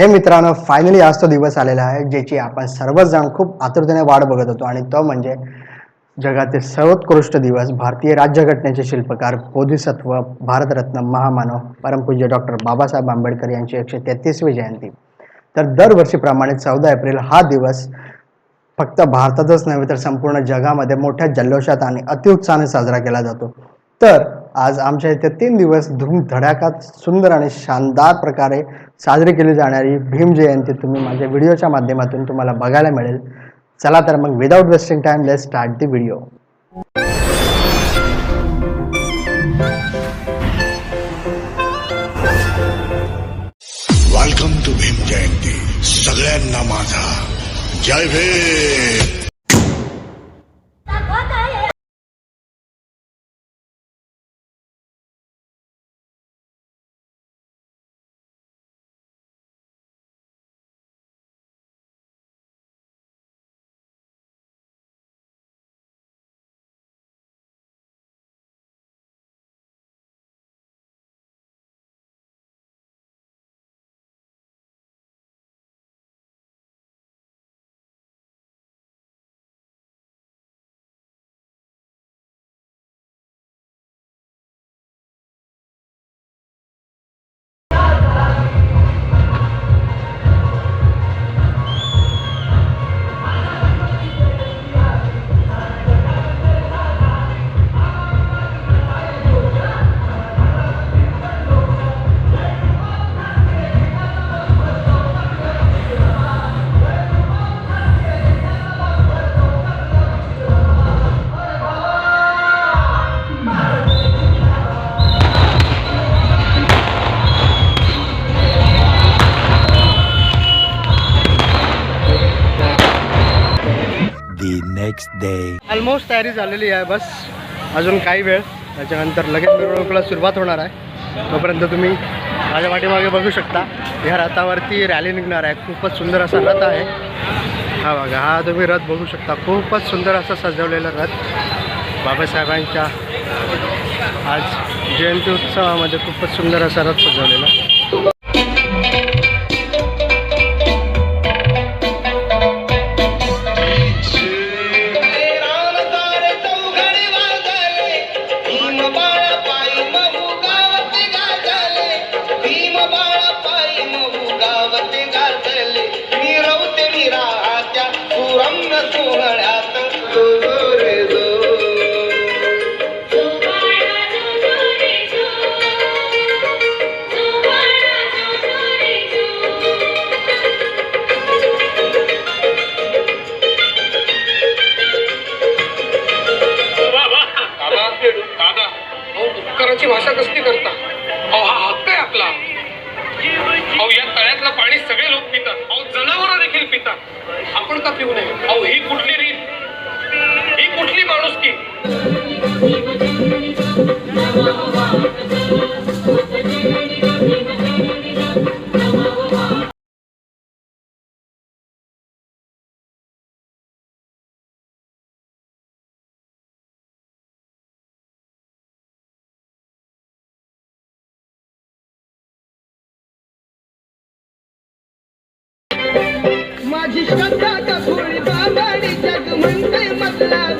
हे मित्रांनो फायनली आज तो दिवस आलेला आहे ज्याची आपण सर्वजण खूप आतुरतेने वाट बघत होतो. आणि तो म्हणजे जगातील सर्वोत्कृष्ट दिवस भारतीय राज्यघटनेचे शिल्पकार बोधिसत्व भारतरत्न महामानव परमपूज्य डॉक्टर बाबासाहेब आंबेडकर यांची एकशे तेहतीसवी जयंती. तर दरवर्षीप्रमाणे चौदा एप्रिल हा दिवस फक्त भारतातच नव्हे तर संपूर्ण जगामध्ये मोठ्या जल्लोषात आणि अतिउत्साहाने साजरा केला जातो. तर आज आमच्या इथे तीन दिवस धुमधडाक्यात सुंदर आणि शानदार प्रकारे साजरी केली जाणारी भीम जयंती तुम्ही माझ्या व्हिडिओच्या माध्यमातून तुम्हाला बघायला मिळेल. चला तर मग without wasting time let start the video welcome to Bhim Jayanti सगळ्यांना माझा. जय Bhim! The next day almost तयारी झालेली आहे बस. अजून काही वेळ. त्याच्यानंतर लगेच मिरवणुकीला सुरुवात होणार आहे. तोपर्यंत तुम्ही माझ्या पाठीमागे बघू शकता. ह्या रथावरती रॅली निघणार आहे. खूपच सुंदर असा रथ आहे. हा बघा हा तुम्ही रथ बघू शकता. खूपच सुंदर असा सजवलेला रथ. बाबासाहेबांच्या आज जयंती उत्सवामध्ये खूपच सुंदर असा रथ सजवलेला माझी श्रद्धा कपूर बाबाडी जग म्हणते मधला.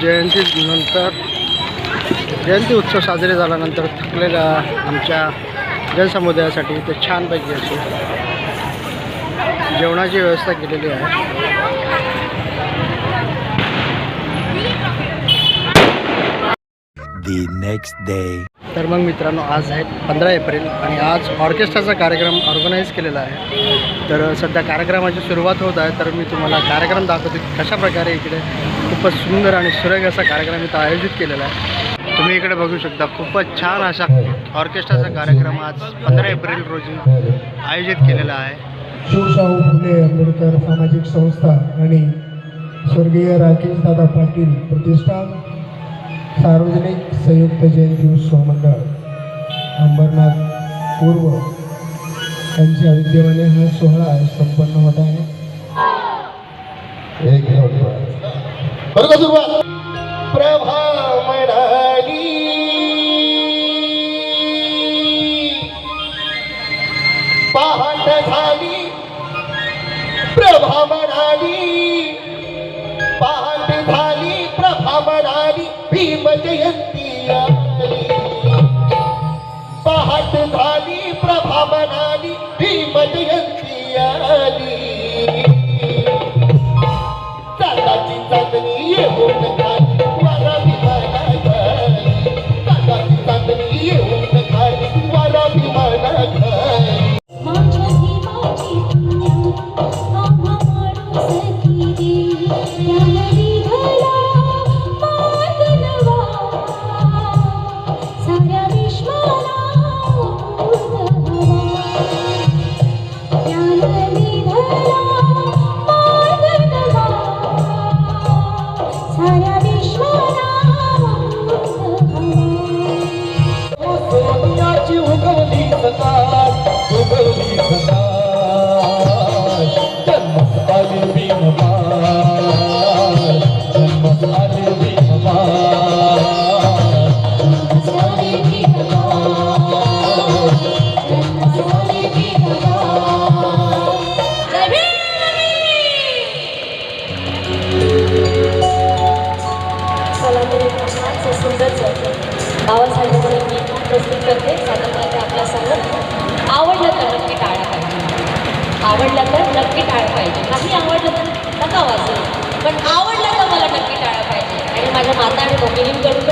जयंती नंतर जयंती उत्सव साजरे झाल्यानंतर थकलेल्या आमच्या जनसमुदायासाठी ते छानपैकी अशी जेवणाची व्यवस्था केलेली आहे The next day. तर मग मित्रांनो आज आहे पंधरा एप्रिल आणि आज ऑर्केस्ट्राचा कार्यक्रम ऑर्गनाईज केलेला आहे. तर सध्या कार्यक्रमाची सुरुवात होत आहे तर मी तुम्हाला कार्यक्रम दाखवतो की कशा प्रकारे इकडे खूपच सुंदर आणि सुरेख असा कार्यक्रम इथं आयोजित केलेला आहे. तुम्ही इकडे बघू शकता खूपच छान अशा ऑर्केस्ट्राचा कार्यक्रम आज पंधरा एप्रिल रोजी आयोजित केलेला आहे. शिवशाहू फुले आंबेडकर सामाजिक संस्था आणि स्वर्गीय राकेश दादा पाटील प्रतिष्ठान सार्वजनिक संयुक्त जयंती उत्सव मंडळ अंबरनाथ पूर्व यांच्या विद्यमाने हा सोहळा संपन्न होत आहे. एक प्रभा म्हणाली पहाट झाली. भीम पहाट झाली प्रभावना उगवली सकाळ उगवली नक्की टाळलं पाहिजे. नाही आवडलं तर नका वाचू. पण आवडलं तर मला नक्की टाळलं पाहिजे. आणि माझ्या माता आणि दोघींकडून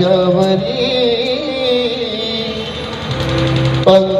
கவரி பங்கு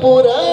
por aí.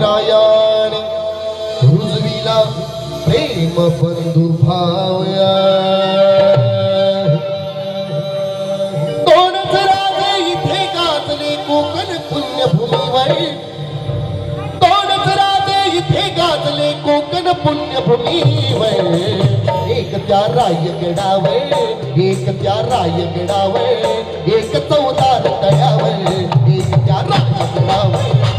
रायाने रुजविला प्रेम बंधू भावया दोनच राजे इथे गाजले कोकण पुण्यभूमीवर। दोनच राजे इथे गाजले कोकण पुण्यभूमीवर। एक त्या रायगडावर एक त्या रायगडावर एक चौदार तळ्यावर एक त्या रायगडावर।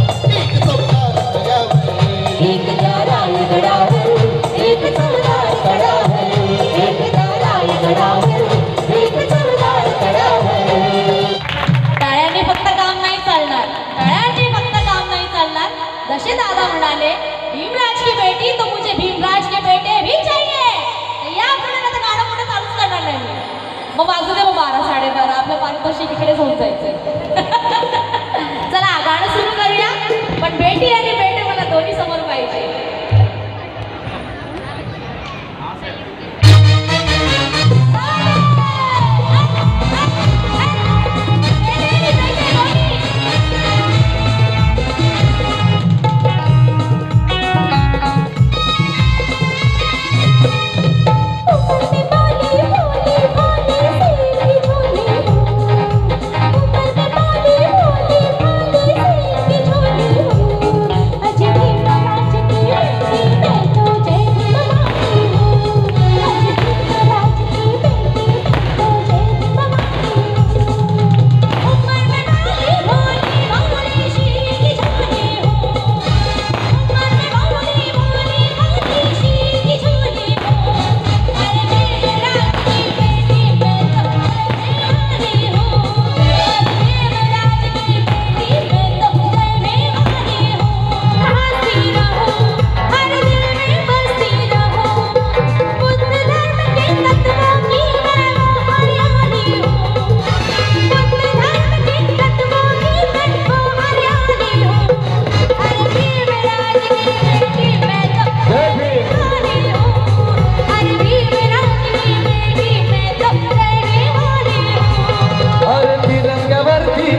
जसे दादा म्हणाले भीमराज की बेटी तो मुझे भीमराज के बेटे भी चाहिए. या आपल्याला आता गाणं मोठं चालूच करणार नाही मग वाजू दे मग बारा साडेबारा आपलं पारितोषिक इकडेच होऊन जायचं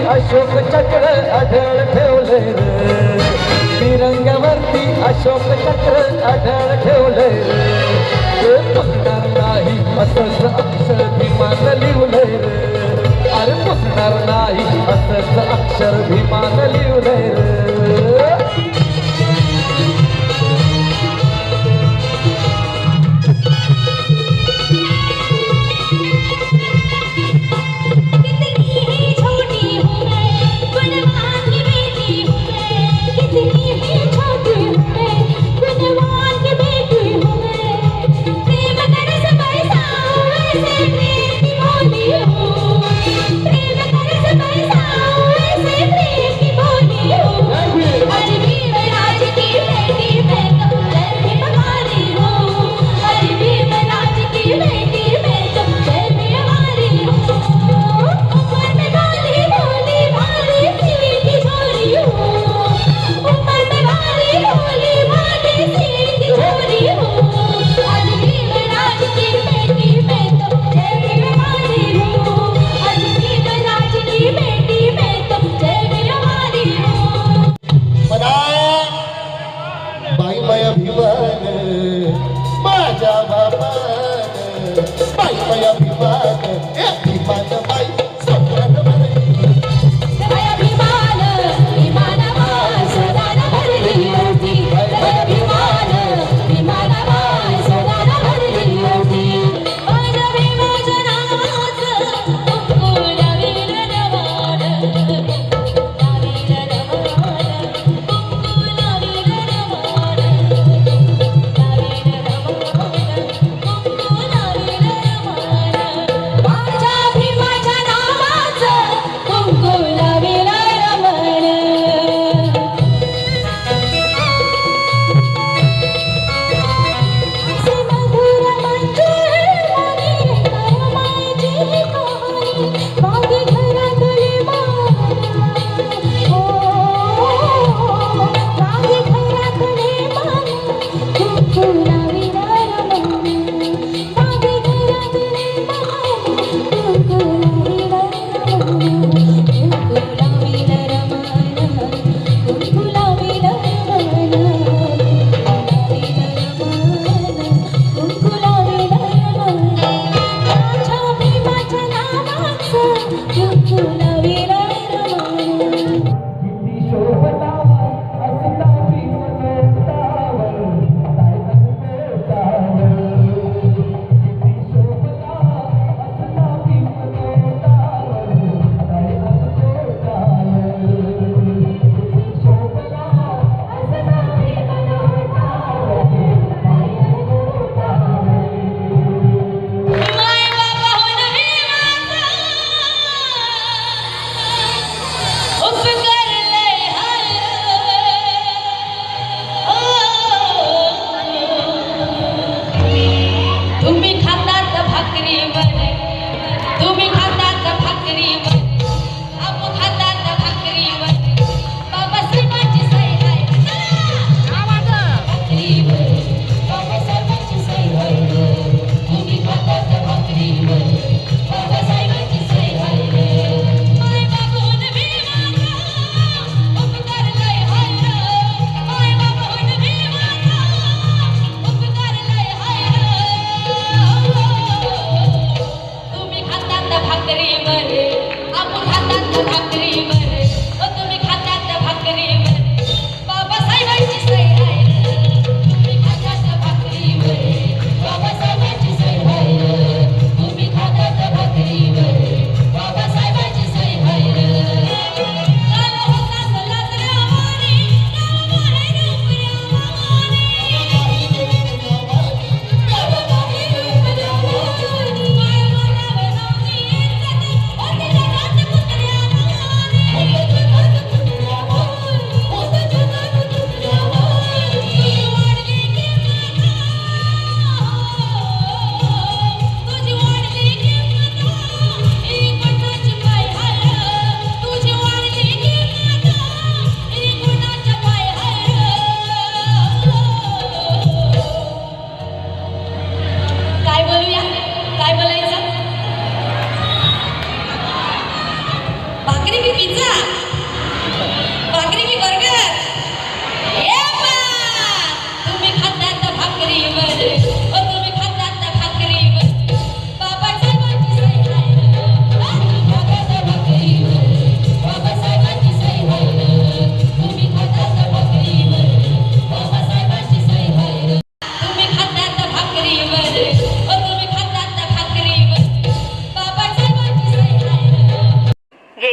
अशोक चक्र आढळ ठेवले तिरंगावरती अशोक चक्र आढळ ठेवले ते पुसणार नाही असंच अक्षर भीमान लिवले अरे बसणार नाही असंच अक्षर भीमान लिवले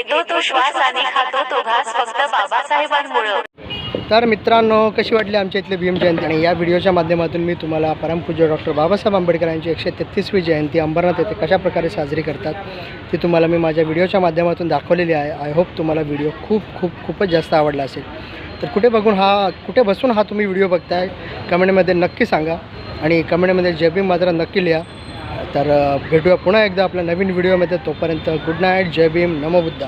घेतो तो श्वास आणि खातो तो घास फक्त बाबासाहेबांमुळं. तर मित्रांनो कशी वाटली आमच्या इथली भीम जयंती? आणि या व्हिडिओच्या माध्यमातून मी तुम्हाला परमपूज्य डॉक्टर बाबासाहेब आंबेडकर यांची एकशे तेहतीसवी जयंती अंबरनाथ येथे कशाप्रकारे साजरी करतात ती तुम्हाला मी माझ्या व्हिडिओच्या माध्यमातून दाखवलेली आहे. आय होप तुम्हाला व्हिडिओ खूप खूप खूपच जास्त आवडला असेल. तर कुठे बघून हा कुठे बसून हा तुम्ही व्हिडिओ बघताय कमेंटमध्ये नक्की सांगा. आणि कमेंटमध्ये जय भीम मात्र नक्की लिहा. तर भेटूया पुन्हा एकदा आपल्या नवीन व्हिडिओमध्ये तोपर्यंत गुड नाईट जय भीम नमो बुद्धा.